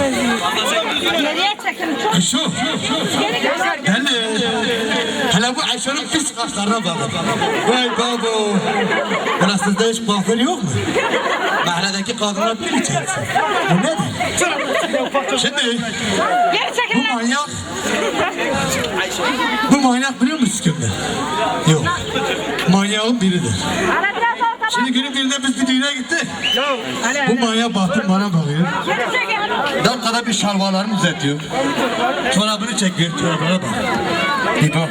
Geriye çekin. Çok Ayşo. geri gel. Hele bu Ayşo'nun pis kaşlarına bak. Vay babo. Ulan sizde hiç kuaför yok mu? Mahalledeki kadınlar içerisi. Bu nedir? Şimdi bu manyak bu manyak biliyor musunuz kimdir? Yok. Manyağın biridir. Ara biraz orta Şimdi günün birinde biz bir düğüne gittik. Bu manyak baktım bana bakıyor. Dakikada bir şalvarlarını düzeltiyor. Çorabını çekiyor. Çorabına bak. Bir bak.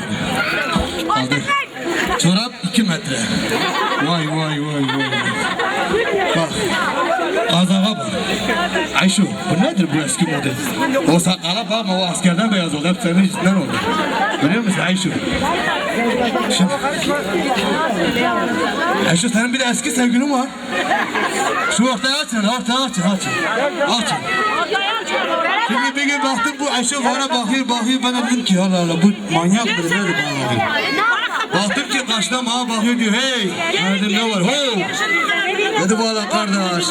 Çorap iki metre. Vay vay vay vay. Bak. Azağa bak. Ayşu bu nedir bu eski model? O sakala bakma o askerden beyaz oldu. Hep senin yüzünden oldu. Biliyor musun Ayşu? Ayşu senin bir eski sevgilin var. Şu ortaya açın, ortaya açın, açın. Açın. Şimdi bir gün baktım bu Ayşe bana bakıyor bakıyor ben de dedim ki Allah Allah bu manyak bir nedir bana. Baktım ki karşıdan bana bakıyor diyor hey ben dedim ne var ho. Dedi valla kardeş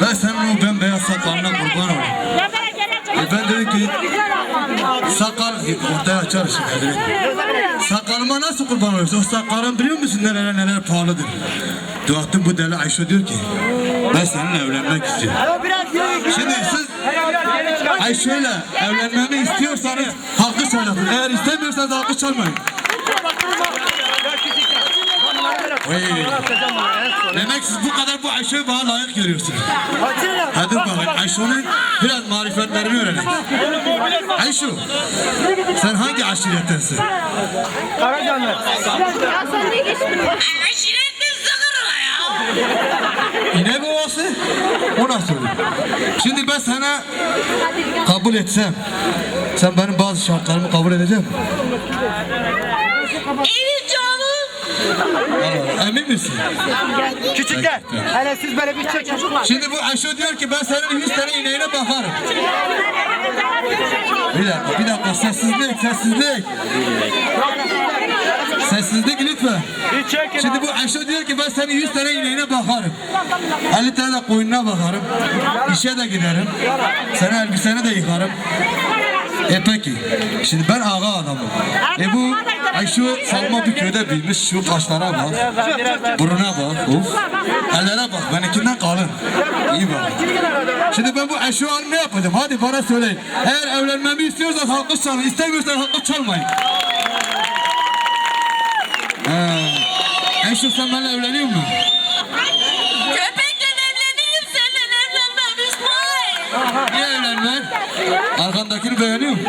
ben senin o bembeyaz sakalına kurban olayım. E ben dedim ki sakal ortaya açar şimdi. Sakalıma nasıl kurban oluyorsun? O sakalın biliyor musun neler neler pahalıdır. Baktım bu deli Ayşe diyor ki ben seninle evlenmek istiyorum. Şimdi siz Ayşe'yle evlenmemi istiyorsanız hakkı çalın. Eğer istemiyorsanız hakkı çalmayın. Vay. Demek siz bu kadar bu Ayşe'yi bana layık görüyorsunuz. Hadi bakın Ayşe'nin biraz marifetlerini öğrenin. Ayşe, sen hangi aşirettensin? Aşiretin zıkırla ya. İnek ovası? O nasıl olur? Şimdi ben sana kabul etsem, sen benim bazı şartlarımı kabul edecek misin? Evet canım. Allah Allah, Emin misin? Küçükler. Hele siz böyle bir çekin. Şimdi bu Ayşe diyor ki ben senin 100 tane ineğine bakarım. Bir dakika, bir dakika. Sessizlik, sessizlik. Sessizlik lütfen. Şimdi bu Ayşe diyor ki ben senin 100 tane ineğine bakarım. 50 tane koyununa bakarım. İşe de giderim. Senin elbiseni de yıkarım. E peki. Şimdi ben ağa adamım. E bu Ayşe salma bir köyde büyümüş. Şu kaşlara bak. Buruna bak. Of. Ellere bak. Benimkinden kalın. İyi bak. Şimdi ben bu hanım ne yapacağım? Hadi bana söyleyin. Eğer evlenmemi istiyorsan hakkı çalın. İstemiyorsan hakkı çalmayın. Ha. Ayşe sen benimle evleniyor musun? Arkandakini beğeniyor musun?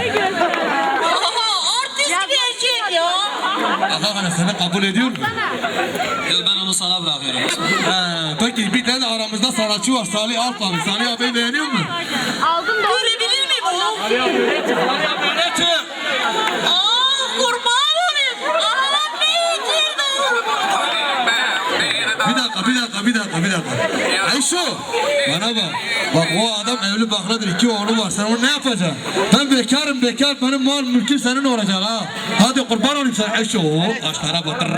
Oho, artist bir erkek ya. Aha bana seni kabul ediyor mu? Yo, ben onu sana bırakıyorum. Ha, peki bir tane aramızda sanatçı var Salih Alpan. Salih abi beğeniyor mu? Aldım da. Görebilir miyim onu? Aa, kurban olayım. Aha, bir Bir dakika, bir dakika, bir dakika, bir dakika. Ayşo, bana bak. Bak o adam evli bakradır, iki oğlu var. Sen onu ne yapacaksın? Ben bekarım, bekar. Benim mal mülküm senin olacak ha. Hadi kurban olayım sen Ayşo. Kaşlara batır.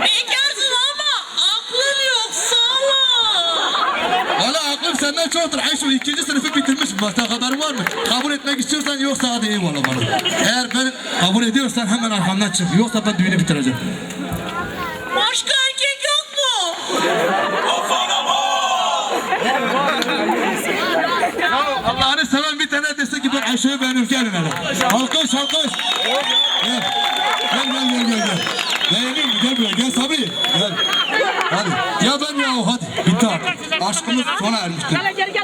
Bekarsın ama aklın yok salak. Valla aklım senden çoktur. Ayşo ikinci sınıfı bitirmiş. Başka haberin var mı? Kabul etmek istiyorsan yoksa hadi eyvallah bana. Eğer ben kabul ediyorsan hemen arkamdan çık. Yoksa ben düğünü bitireceğim. Başka erkek yok mu? Allah'ını seven bir tane desin ki ben Ayşe'yi beğeniyorum. Gelin hele. Alkış alkış. Gel. Gel gel gel gel. Beğenir mi? Gel buraya. Gel Sabi. Gel. Hadi. Ya ben ya o hadi. Bitti artık. Aşkımız sona ermiştir.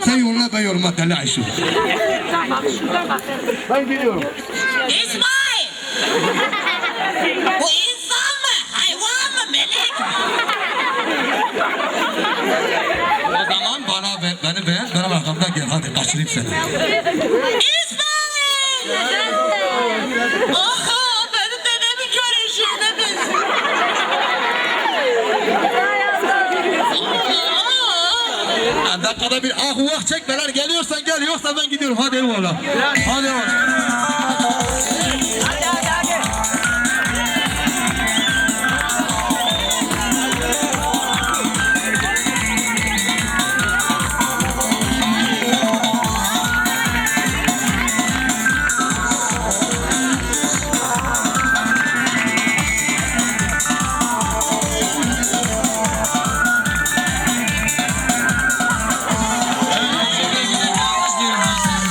Sen yoluna ben yoluma deli Ayşe. Ben geliyorum. İsmail! Bu insan mı? Hayvan mı? Melek mi? O zaman bana be, beni beğen. Benim arkamdan gel. Hadi kaçırayım seni. İsmail! Aha benim dedemi kör eşiğine benziyor. Ha, dakikada bir ah vah çekmeler geliyorsan gel yoksa ben gidiyorum hadi eyvallah. Hadi eyvallah.